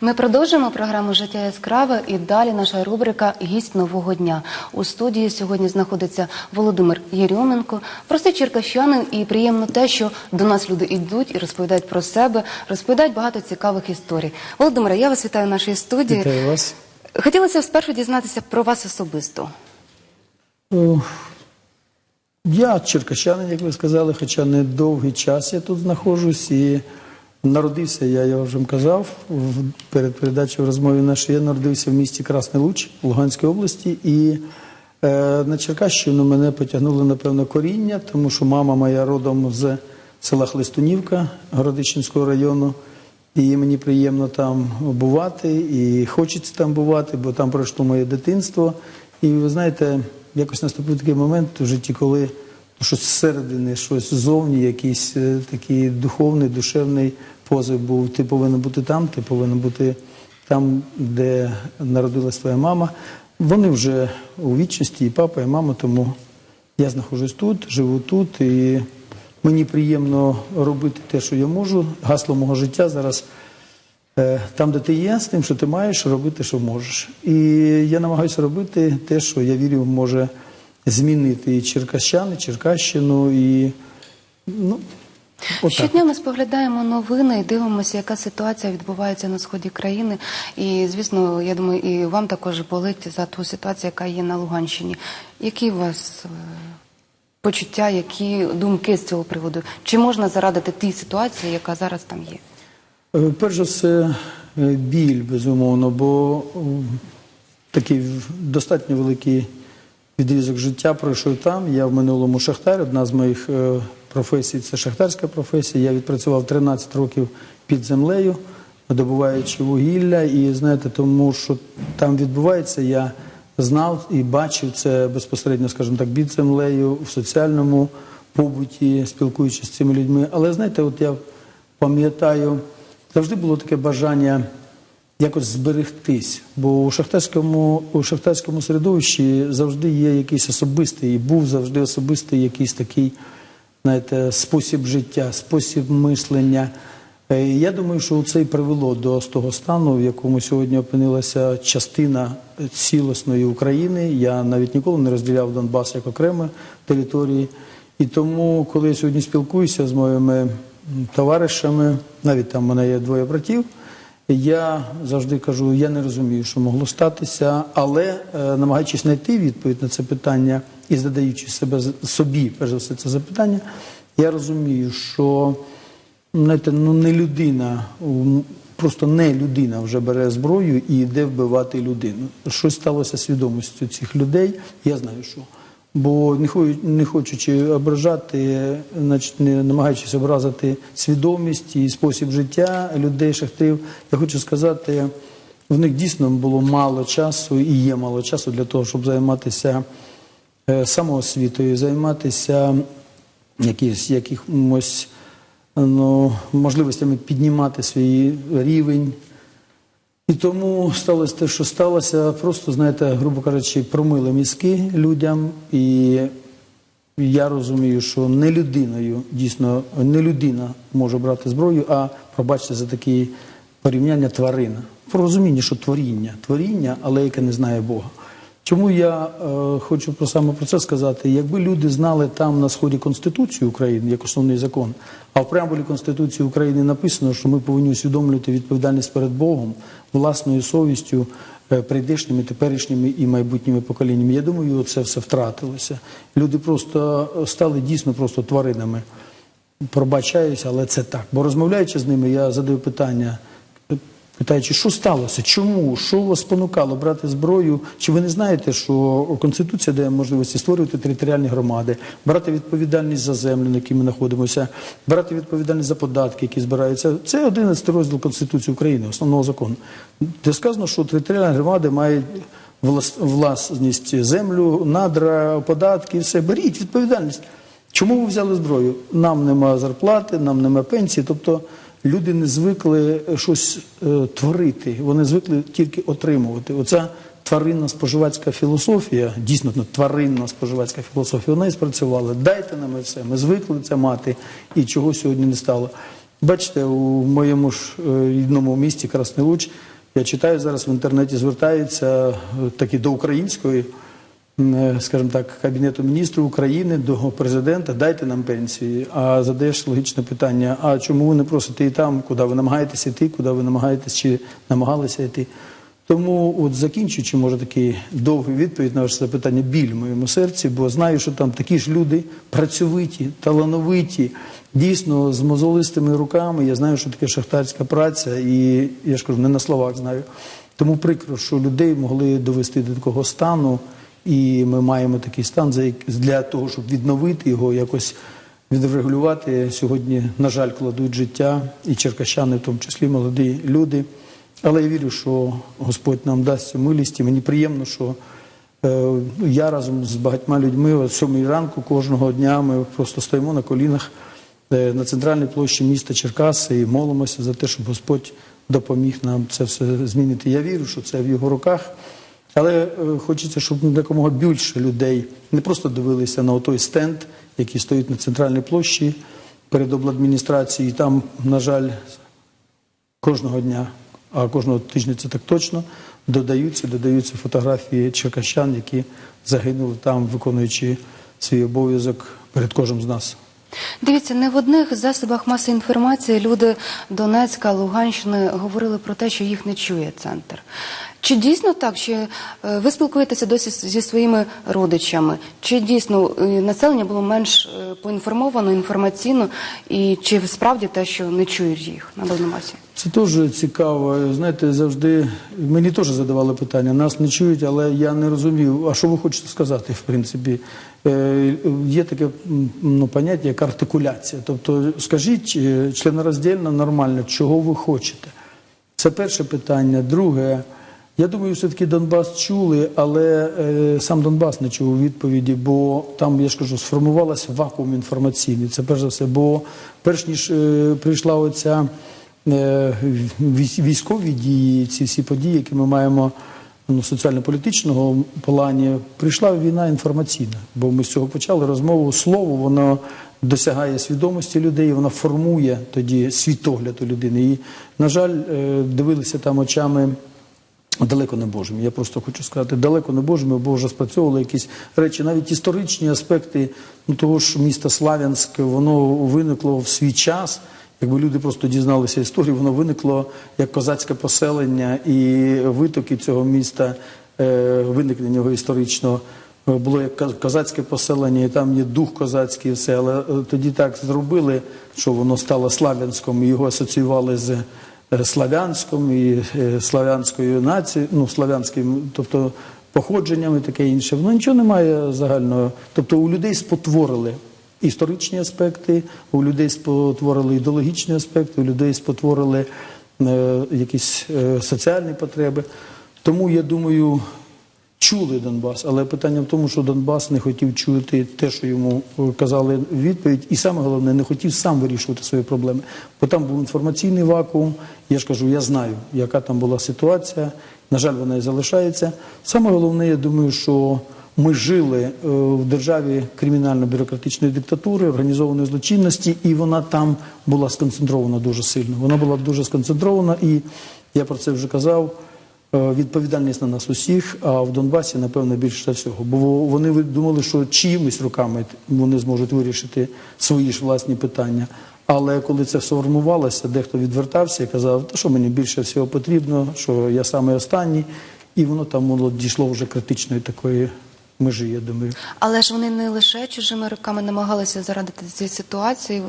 Ми продовжуємо програму Життя яскраве і далі наша рубрика Гість нового дня. У студії сьогодні знаходиться Володимир Єрьоменко, простий черкащанин, і приємно те, що до нас люди йдуть і розповідають про себе, розповідають багато цікавих історій. Володимире, я вас вітаю в нашій студії. Вітаю вас. Хотілося спершу дізнатися про вас особисто. О, Я черкащанин, як ви сказали, хоча не довгий час я тут знаходжусь і народився, я, я вже казав в- перед передачею в розмові нашій, я народився в місті Красний Луч Луганської області. І е, на Черкащину мене потягнуло, напевно, коріння, тому що мама моя родом з села Хлистунівка Городищенського району. І мені приємно там бувати, і хочеться там бувати, бо там пройшло моє дитинство. І ви знаєте, якось наступив такий момент у житті, коли щось зсередини, щось ззовні, якийсь е, такий духовний, душевний позив був. Ти повинен бути там, ти повинен бути там, де народилась твоя мама. Вони вже у вічності, і папа, і мама, тому я знаходжусь тут, живу тут, і мені приємно робити те, що я можу. Гасло мого життя зараз е, там, де ти є, з тим, що ти маєш, робити, що можеш. І я намагаюся робити те, що я вірю, може змінити і черкащан, і Черкащину, і ну, отак. Щодня ми споглядаємо новини і дивимося, яка ситуація відбувається на сході країни. І, звісно, я думаю, і вам також болить за ту ситуацію, яка є на Луганщині. Які у вас е, почуття, які думки з цього приводу? Чи можна зарадити тій ситуації, яка зараз там є? Е, Перш за все, е, біль, безумовно, бо такий достатньо великий відрізок життя пройшов там. Я в минулому шахтар. Одна з моїх професій це шахтарська професія. Я відпрацював 13 років під землею, добуваючи вугілля. І знаєте, тому що там відбувається, я знав і бачив це безпосередньо, скажімо так, під землею в соціальному побуті, спілкуючись з цими людьми. Але знаєте, от я пам'ятаю, завжди було таке бажання якось зберегтись. Бо у шахтарському, у шахтарському середовищі завжди є якийсь особистий, і був завжди особистий якийсь такий, знаєте, спосіб життя, спосіб мислення. Е, Я думаю, що це і привело до того стану, в якому сьогодні опинилася частина цілісної України. Я навіть ніколи не розділяв Донбас як окремі території. І тому, коли я сьогодні спілкуюся з моїми товаришами, навіть там в мене є двоє братів, я завжди кажу, я не розумію, що могло статися, але е, намагаючись знайти відповідь на це питання і задаючи себе собі, перш за все, це запитання, я розумію, що знаєте, ну не людина, просто не людина вже бере зброю і йде вбивати людину. Щось сталося свідомістю цих людей. Я знаю, що. Бо не хо- не хочучи ображати, значить, не намагаючись образити свідомість і спосіб життя людей, шахтарів, я хочу сказати, в них дійсно було мало часу і є мало часу для того, щоб займатися е, самоосвітою, займатися якісь, якимось ну, можливостями піднімати свій рівень. І тому сталося те, що сталося, просто, знаєте, грубо кажучи, промили мізки людям. І я розумію, що не людиною, дійсно, не людина може брати зброю, а пробачте за такі порівняння тварина. Про розуміння, що творіння, творіння, але яке не знає Бога. Чому я е, хочу про саме про це сказати? Якби люди знали там на сході Конституцію України як основний закон, а в преамбулі Конституції України написано, що ми повинні усвідомлювати відповідальність перед Богом, власною совістю, е, прийдешніми, теперішніми і майбутніми поколіннями. Я думаю, це все втратилося. Люди просто стали дійсно просто тваринами. Пробачаюся, але це так. Бо розмовляючи з ними, я задаю питання. Питаючи, що сталося? Чому? Що вас спонукало брати зброю? Чи ви не знаєте, що Конституція дає можливості створювати територіальні громади, брати відповідальність за землю, на якій ми знаходимося, брати відповідальність за податки, які збираються? Це 11 розділ Конституції України, основного закону. Де сказано, що територіальні громади мають влас- власність землю, надра, податки, все. Беріть відповідальність. Чому ви взяли зброю? Нам нема зарплати, нам нема пенсії. Тобто люди не звикли щось е, творити, вони звикли тільки отримувати. Оця тваринна споживацька філософія, дійсно ну, тваринна споживацька філософія, вона і спрацювала. Дайте нам все. Ми звикли це мати, і чого сьогодні не стало. Бачите, у моєму ж е, рідному місті Красний Луч я читаю зараз в інтернеті, звертаються е, такі до української, е, скажімо так, Кабінету міністрів України, до президента, дайте нам пенсії. А задаєш логічне питання: а чому ви не просите і там, куди ви намагаєтесь йти, куди ви намагаєтесь чи намагалися йти? Тому, от закінчуючи, може такий довгий відповідь на ваше запитання, біль в моєму серці, бо знаю, що там такі ж люди працьовиті, талановиті, дійсно з мозолистими руками. Я знаю, що таке шахтарська праця, і я ж кажу, не на словах знаю. Тому прикро, що людей могли довести до такого стану, і ми маємо такий стан для того, щоб відновити його, якось відрегулювати. Сьогодні, на жаль, кладуть життя і черкащани, в тому числі молоді люди. Але я вірю, що Господь нам дасть цю милість, і мені приємно, що е, я разом з багатьма людьми о 7 ранку кожного дня ми просто стоїмо на колінах е, на центральній площі міста Черкаси і молимося за те, щоб Господь допоміг нам це все змінити. Я вірю, що це в його руках. Але е, хочеться, щоб якомога більше людей не просто дивилися на той стенд, який стоїть на центральній площі перед обладміністрацією. І там, на жаль, кожного дня, а кожного тижня це так точно, додаються, додаються фотографії черкащан, які загинули там, виконуючи свій обов'язок перед кожним з нас. Дивіться, не в одних засобах масової інформації люди Донецька, Луганщини говорили про те, що їх не чує центр. Чи дійсно так? Чи е, ви спілкуєтеся досі зі своїми родичами? Чи дійсно е, населення було менш е, поінформовано, інформаційно, і чи справді те, що не чують їх на Донбасі? Це теж цікаво. Знаєте, завжди мені теж задавали питання. Нас не чують, але я не розумів, а що ви хочете сказати, в принципі. Е, Є таке ну, поняття, як артикуляція. Тобто, скажіть е, членороздільно нормально, чого ви хочете. Це перше питання. Друге, я думаю, все-таки Донбас чули, але е, сам Донбас не чув відповіді, бо там, я ж кажу, сформувався вакуум інформаційний. Це перш за все. Бо перш ніж прийшла оця військові дії, ці всі події, які ми маємо ну, соціально-політичного плані, прийшла війна інформаційна. Бо ми з цього почали розмову. Слово воно досягає свідомості людей, воно формує тоді світогляд у людини. І, на жаль, е, дивилися там очами. Далеко не Божими. Я просто хочу сказати, далеко не Божими, бо вже спрацьовували якісь речі, навіть історичні аспекти ну, того ж міста Славянськ, воно виникло в свій час. Якби люди просто дізналися історію, воно виникло як козацьке поселення, і витоки цього міста, е, виникнення його історичного було як коз- козацьке поселення, і там є дух козацький, і все. Але е, тоді так зробили, що воно стало Славянськом, і його асоціювали з е, Славянськом і славянською нацією, ну славянським, тобто походженням і таке інше. Воно нічого немає загального. Тобто у людей спотворили історичні аспекти, у людей спотворили ідеологічні аспекти, у людей спотворили е, якісь е, соціальні потреби. Тому я думаю, чули Донбас, але питання в тому, що Донбас не хотів чути те, що йому е, казали відповідь, і саме головне, не хотів сам вирішувати свої проблеми. Бо там був інформаційний вакуум. Я ж кажу, я знаю, яка там була ситуація. На жаль, вона і залишається. Саме головне, я думаю, що ми жили е, в державі кримінально-бюрократичної диктатури, організованої злочинності, і вона там була сконцентрована дуже сильно. Вона була дуже сконцентрована, і я про це вже казав. Е, Відповідальність на нас усіх, а в Донбасі, напевно, більше за всього. Бо вони думали, що чиїмись руками вони зможуть вирішити свої ж власні питання. Але коли це сформувалося, дехто відвертався і казав, що мені більше всього потрібно, що я саме останній, і воно там воно дійшло вже критичної такої межі, я думаю. Але ж вони не лише чужими руками намагалися зарадити цієї ситуації,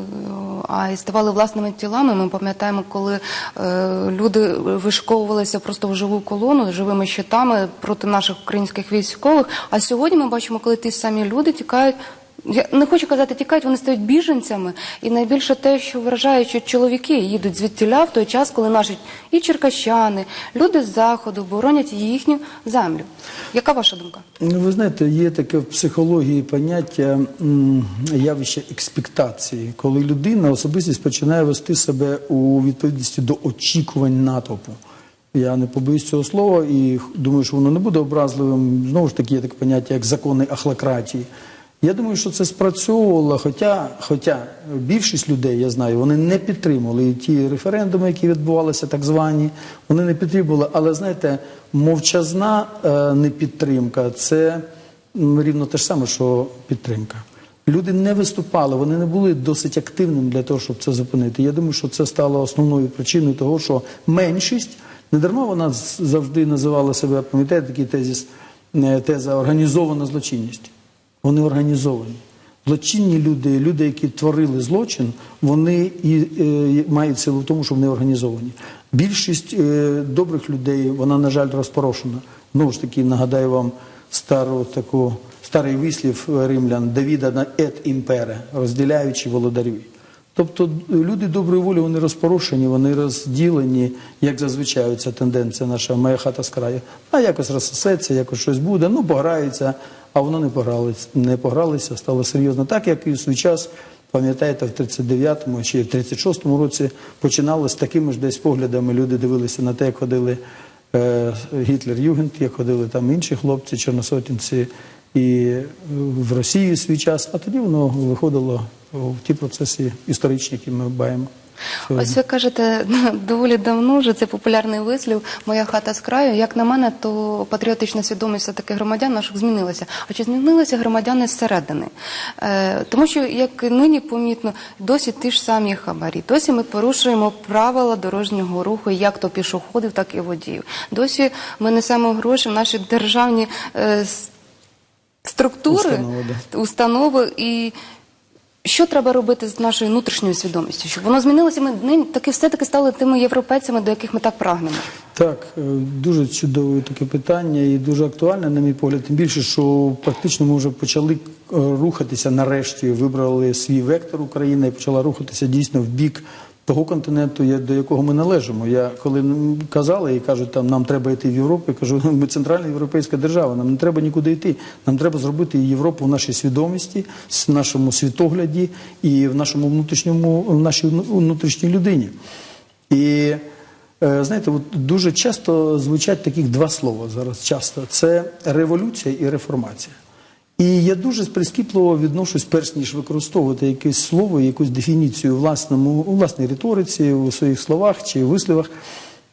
а й ставали власними тілами. Ми пам'ятаємо, коли е, люди вишковувалися просто в живу колону живими щитами проти наших українських військових. А сьогодні ми бачимо, коли ті самі люди тікають. Я не хочу казати, тікають, вони стають біженцями, і найбільше те, що вражають, що чоловіки їдуть звідтіля в той час, коли наші і черкащани, люди з заходу боронять їхню землю. Яка ваша думка? Ну, ви знаєте, є таке в психології поняття явище експектації, коли людина, особистість починає вести себе у відповідності до очікувань натовпу. Я не побоюсь цього слова і думаю, що воно не буде образливим. Знову ж таки, є таке поняття, як закони ахлократії. Я думаю, що це спрацьовувало, хоча, хоча більшість людей, я знаю, вони не підтримували ті референдуми, які відбувалися, так звані, вони не підтримували. Але знаєте, мовчазна е, непідтримка це рівно те ж саме, що підтримка. Люди не виступали, вони не були досить активними для того, щоб це зупинити. Я думаю, що це стало основною причиною того, що меншість не дарма вона завжди називала себе, пам'ятаєте, такий тезіс, е, теза організована злочинність. Вони організовані. Злочинні люди, люди, які творили злочин, вони і е, мають силу в тому, що вони організовані. Більшість е, добрих людей, вона, на жаль, розпорошена. Знову ж таки, нагадаю вам стару таку старий вислів римлян Давіда на ет імпере, розділяючи володарів. Тобто люди доброї волі вони розпорошені, вони розділені, як зазвичай ця тенденція наша моя хата з краю. А якось розсосеться, якось щось буде, ну пограються, а воно не погралися, не погралися, стало серйозно. Так як і в свій час, пам'ятаєте, в 39-му чи в 36-му році починали з такими ж десь поглядами. Люди дивилися на те, як ходили е, Гітлер Югент, як ходили там інші хлопці, чорносотінці і в Росії свій час, а тоді воно виходило в ті процеси історичні, які ми баємо. Ось ви кажете доволі давно вже це популярний вислів Моя хата з краю. Як на мене, то патріотична свідомість все-таки громадян наших змінилася. А чи змінилися громадяни зсередини? Е, тому що, як нині помітно, досі ті ж самі хабарі. Досі ми порушуємо правила дорожнього руху, як то пішоходів, так і водіїв. Досі ми несемо гроші в наші державні е, структури, Установи, да. установи і. Що треба робити з нашою внутрішньою свідомістю, щоб воно змінилося? Ми ним таки все-таки стали тими європейцями, до яких ми так прагнемо. Так, е, дуже чудове таке питання і дуже актуальне, на мій погляд. Тим більше, що практично ми вже почали е, рухатися нарешті, вибрали свій вектор України і почала рухатися дійсно в бік того континенту, до якого ми належимо. Я коли казали і кажуть, там нам треба йти в Європу, я кажу, ми центральна європейська держава, нам не треба нікуди йти. Нам треба зробити Європу в нашій свідомості, в нашому світогляді і в нашому внутрішньому, в нашій внутрішній людині. І Е, Знаєте, от дуже часто звучать таких два слова зараз. Часто це революція і реформація. І я дуже прискіпливо відношусь, перш ніж використовувати якесь слово, якусь дефініцію власному у власній риториці, у своїх словах чи висловах.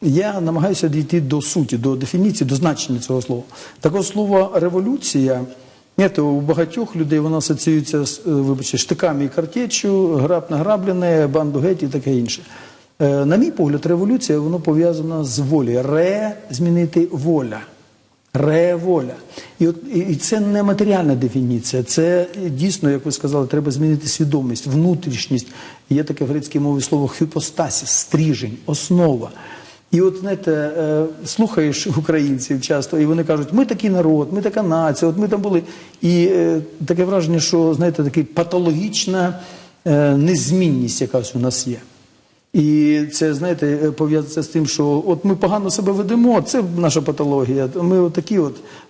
Я намагаюся дійти до суті, до дефініції, до значення цього слова. Так от слово революція. Знаєте, у багатьох людей воно асоціюється з е, вибачте, штиками і картечю, граб награблене, банду геть і таке інше. Е, На мій погляд, революція воно пов'язана з волі. Ре змінити воля. Револя. І, от, і, це не матеріальна дефініція, це дійсно, як ви сказали, треба змінити свідомість, внутрішність. Є таке в грецькій мові слово хіпостасіс, стріжень, основа. І от знаєте, е, слухаєш українців часто, і вони кажуть, ми такий народ, ми така нація, от ми там були. І е, таке враження, що знаєте, така патологічна е, незмінність якась у нас є. І це, знаєте, пов'язується з тим, що от ми погано себе ведемо, це наша патологія. Ми от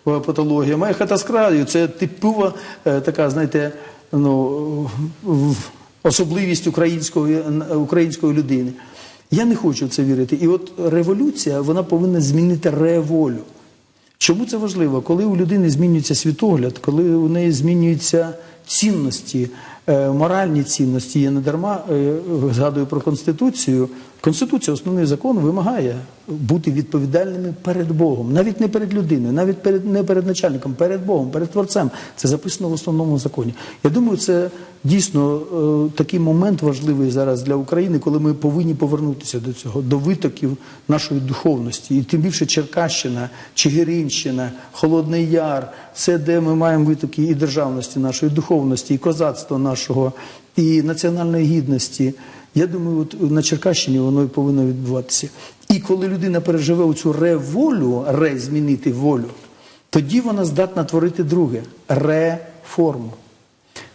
е, патологія. Моя хата з краю, це типова е, така, знаєте, ну, особливість української, української людини. Я не хочу в це вірити. І от революція вона повинна змінити револю. Чому це важливо? Коли у людини змінюється світогляд, коли у неї змінюються цінності, моральні цінності, я не дарма е, згадую про Конституцію. Конституція, основний закон, вимагає бути відповідальними перед Богом, навіть не перед людиною, навіть перед не перед начальником, перед Богом, перед Творцем. Це записано в основному законі. Я думаю, це дійсно е, такий момент важливий зараз для України, коли ми повинні повернутися до цього, до витоків нашої духовності. І тим більше Черкащина, Чигиринщина, Холодний Яр, це де ми маємо витоки і державності нашої, духовності, і козацтва нашого, і національної гідності. Я думаю, от на Черкащині воно і повинно відбуватися. І коли людина переживе цю револю, ре змінити волю, тоді вона здатна творити друге реформу.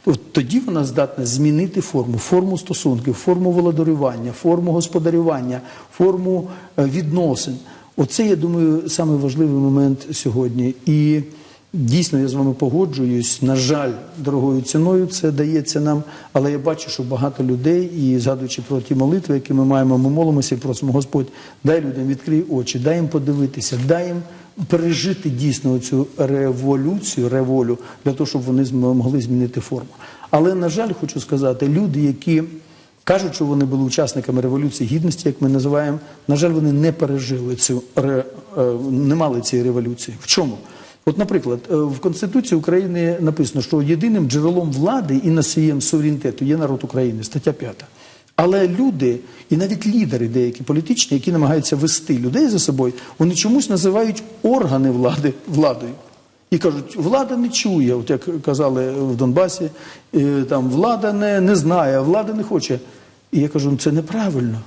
От тоді вона здатна змінити форму, форму стосунків, форму володарювання, форму господарювання, форму е, відносин. Оце, я думаю, саме важливий момент сьогодні. І дійсно я з вами погоджуюсь. На жаль, дорогою ціною це дається нам, але я бачу, що багато людей, і згадуючи про ті молитви, які ми маємо, ми молимося і просимо Господь, дай людям відкрий очі, дай їм подивитися, дай їм пережити дійсно цю революцію, револю, для того, щоб вони могли змінити форму. Але, на жаль, хочу сказати, люди, які кажуть, що вони були учасниками революції гідності, як ми називаємо, на жаль, вони не пережили цю е, не мали цієї революції. В чому? От, наприклад, е, в Конституції України написано, що єдиним джерелом влади і носієм суверенітету є народ України, стаття 5. Але люди, і навіть лідери деякі політичні, які намагаються вести людей за собою, вони чомусь називають органи влади владою. І кажуть, влада не чує, от як казали в Донбасі, е, там влада не, не знає, влада не хоче. І я кажу, «Ну, це неправильно.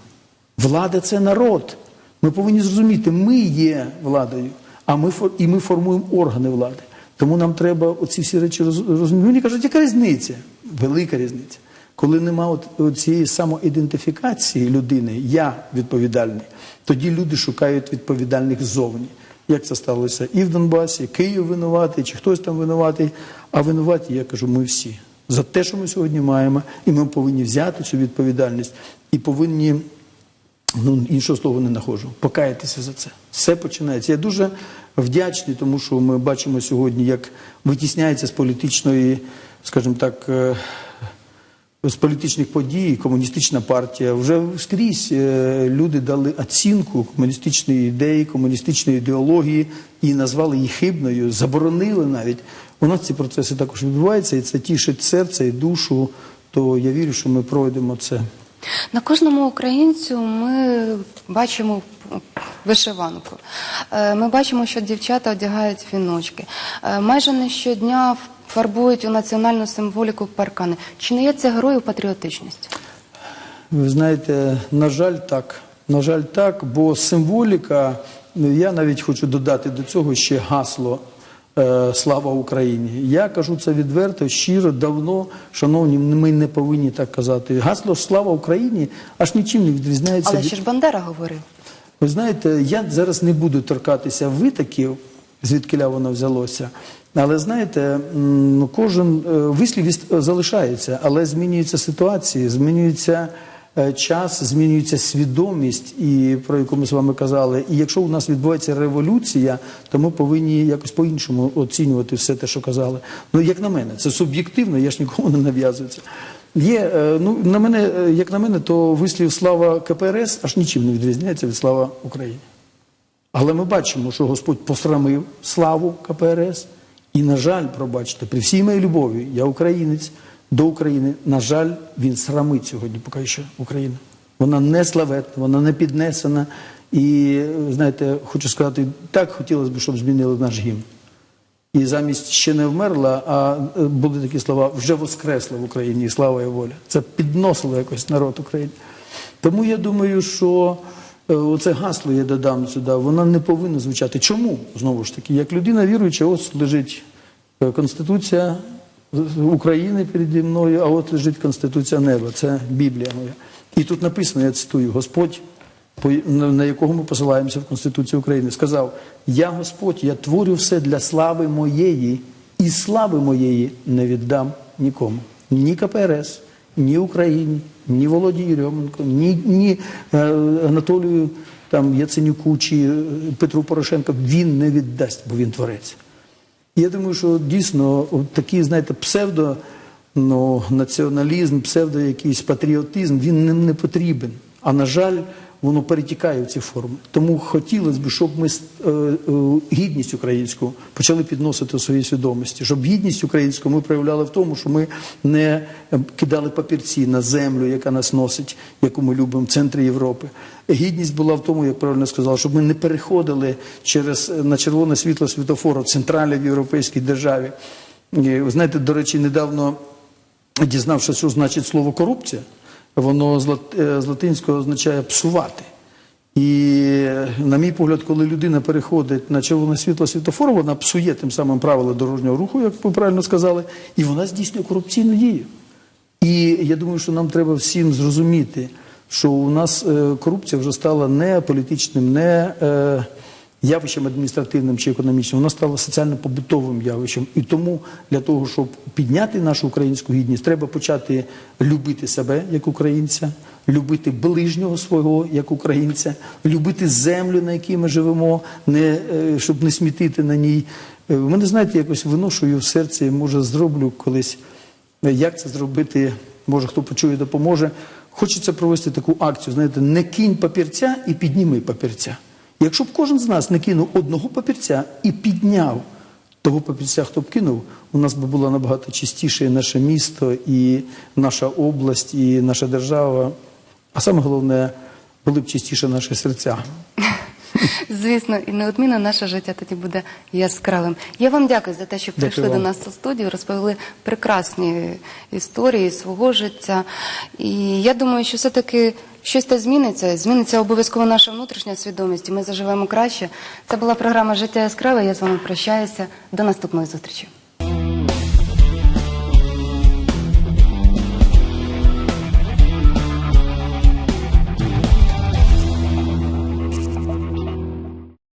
Влада це народ. Ми повинні зрозуміти, ми є владою, а ми і ми формуємо органи влади. Тому нам треба оці всі речі роз- розуміти. Мені кажуть, яка різниця? Велика різниця. Коли нема цієї самоідентифікації людини, я відповідальний, тоді люди шукають відповідальних ззовні. Як це сталося і в Донбасі, Київ винуватий, чи хтось там винуватий. А винуваті, я кажу, ми всі. За те, що ми сьогодні маємо, і ми повинні взяти цю відповідальність і повинні ну іншого слова не знаходжу. Покаятися за це. Все починається. Я дуже вдячний, тому що ми бачимо сьогодні, як витісняється з політичної, скажімо так. е, З політичних подій комуністична партія вже скрізь е, люди дали оцінку комуністичної ідеї, комуністичної ідеології і назвали її хибною, заборонили навіть. У нас ці процеси також відбуваються, і це тішить серце і душу. То я вірю, що ми пройдемо це. На кожному українцю ми бачимо вишиванку. Е, Ми бачимо, що дівчата одягають віночки. Е, Майже не щодня фарбують у національну символіку паркани. Чи не є це грою патріотичності? Ви знаєте, на жаль, так. На жаль, так, бо символіка, я навіть хочу додати до цього ще гасло Слава Україні. Я кажу це відверто, щиро, давно, шановні, ми не повинні так казати. Гасло Слава Україні аж нічим не відрізняється Але ще ж Бандера говорив. ви знаєте, я зараз не буду торкатися витоків, звідкиля воно взялося. Але знаєте, ну, кожен е, вислів залишається, але змінюються ситуації, змінюється е, час, змінюється свідомість, і про яку ми з вами казали. І якщо у нас відбувається революція, то ми повинні якось по-іншому оцінювати все те, що казали. Ну, як на мене, це суб'єктивно, я ж нікому не нав'язую це. Є, е, ну, на мене, е, як на мене, то вислів слава КПРС аж нічим не відрізняється від слава Україні. Але ми бачимо, що Господь посрамив славу КПРС. І, на жаль, пробачте, при всій моїй любові, я українець до України, на жаль, він срамить сьогодні поки що Україну. Вона не славетна, вона не піднесена. І, знаєте, хочу сказати, так хотілося б, щоб змінили наш гімн. І замість ще не вмерла, а е, були такі слова вже воскресла в Україні, і слава і воля. Це підносило якось народ України. Тому я думаю, що е, оце гасло я додам сюди, воно не повинно звучати. Чому? Знову ж таки, як людина віруюча, ось лежить е, Конституція України переді мною, а от лежить Конституція неба. Це Біблія моя. І тут написано, я цитую, Господь на якого ми посилаємося в Конституції України, сказав: Я Господь, я творю все для слави моєї, і слави моєї не віддам нікому. Ні КПРС, ні Україні, ні Володі Єрьоменко, ні, ні е, Анатолію там, Яценюку чи е, Петру Порошенко. Він не віддасть, бо він творець. Я думаю, що дійсно такий, знаєте, псевдо ну, націоналізм, псевдо якийсь патріотизм, він не, не потрібен. А на жаль, воно перетікає в ці форми. Тому хотілося б, щоб ми е, е, гідність українську почали підносити у своїй свідомості, щоб гідність українську ми проявляли в тому, що ми не е, кидали папірці на землю, яка нас носить, яку ми любимо в центрі Європи. Гідність була в тому, як правильно сказав, щоб ми не переходили через на червоне світло світофору в центральній європейській державі. Ви знаєте, до речі, недавно дізнавшись, що значить слово корупція, воно е, з латинського означає псувати. І, е, на мій погляд, коли людина переходить на червоне світло світофору, вона псує тим самим правила дорожнього руху, як ви правильно сказали, і вона здійснює корупційну дію. І я думаю, що нам треба всім зрозуміти, що у нас е, корупція вже стала не політичним, не явищем адміністративним чи економічним, воно стало соціально-побутовим явищем. І тому для того, щоб підняти нашу українську гідність, треба почати любити себе як українця, любити ближнього свого як українця, любити землю, на якій ми живемо, не, е, щоб не смітити на ній. Е, В мене, знаєте, якось виношую в серці, може, зроблю колись. Е, Як це зробити? Може, хто почує, допоможе. Хочеться провести таку акцію, знаєте, не кинь папірця і підніми папірця. Якщо б кожен з нас не кинув одного папірця і підняв того папірця, хто б кинув, у нас би було набагато чистіше і наше місто, і наша область, і наша держава. А саме головне, були б чистіше наші серця. Звісно, і неодмінно наше життя тоді буде яскравим. Я вам дякую за те, що Дякую прийшли до нас у студію, розповіли прекрасні історії свого життя. І я думаю, що все-таки щось та зміниться. Зміниться обов'язково наша внутрішня свідомість. і Ми заживемо краще. Це була програма Життя яскраве. Я з вами прощаюся. До наступної зустрічі.